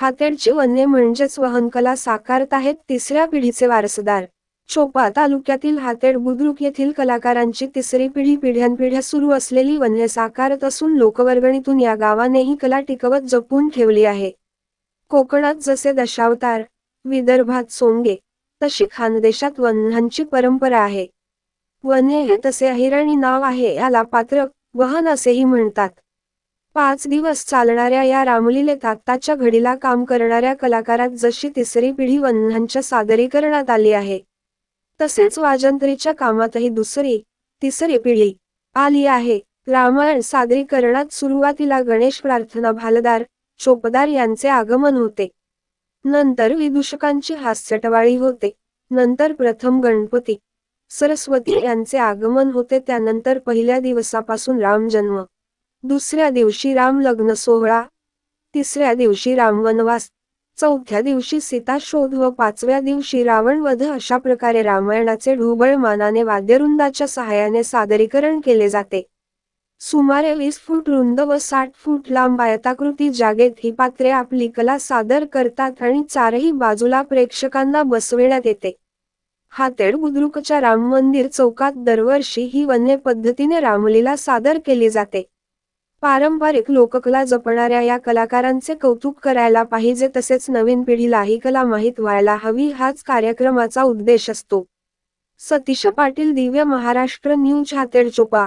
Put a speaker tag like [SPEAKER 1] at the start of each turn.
[SPEAKER 1] हातेडची वन्य म्हणजेच वहनकला साकारत आहेत तिसऱ्या पिढीचे वारसदार. चोपा तालुक्यातील हातेड बुद्रुक येथील कलाकारांची तिसरी पिढी पिढ्यानपिढ्या सुरू असलेली वन्य साकारत असून लोकवर्गणीतून या गावाने ही कला टिकवत जपून ठेवली आहे. कोकणात जसे दशावतार विदर्भात सोंगे तशी खानदेशात वन्यांची परंपरा आहे. वन्य हे तसे अहिराणी नाव आहे याला पात्र वहन असेही म्हणतात. पाच दिवस चालणाऱ्या या रामलीलेत आत्ताच्या घडीला काम करणाऱ्या कलाकारात जशी तिसरी पिढी वन्हांच्या सादरीकरणात आली आहे तसेच वाजंत्रीच्या कामातही दुसरी तिसरी पिढी आली आहे. रामायण सादरीकरणात सुरुवातीला गणेश प्रार्थना भालदार चोपदार यांचे आगमन होते. नंतर विदूषकांची हास्यटवाळी होते. नंतर प्रथम गणपती सरस्वती यांचे आगमन होते. त्यानंतर पहिल्या दिवसापासून राम जन्म दुसऱ्या दिवशी राम लग्न सोहळा. तिसऱ्या दिवशी राम वनवास. चौथ्या दिवशी सीता शोध व पाचव्या दिवशी रावण वध अशा प्रकारे रामायणाचे ढोबळ मानाने वाद्यवृंदाच्या सहाय्याने सादरीकरण केले जाते. सुमारे वीस फूट रुंद व साठ फूट लांब आयताकृती जागेत ही पात्रे आपली कला सादर करतात आणि चारही बाजूला प्रेक्षकांना बसविण्यात येते. हातेड बुद्रुकच्या राम मंदिर चौकात दरवर्षी ही वन्य पद्धतीने रामलीला सादर केली जाते. पारंपरिक लोककला जपणाऱ्या या कलाकारांचे कौतुक करायला पाहिजे तसेच नवीन पिढीला ही कला माहीत व्हायला हवी हाच कार्यक्रमाचा उद्देश असतो. सतीश पाटील दिव्य महाराष्ट्र न्यूज हातेड चोपा.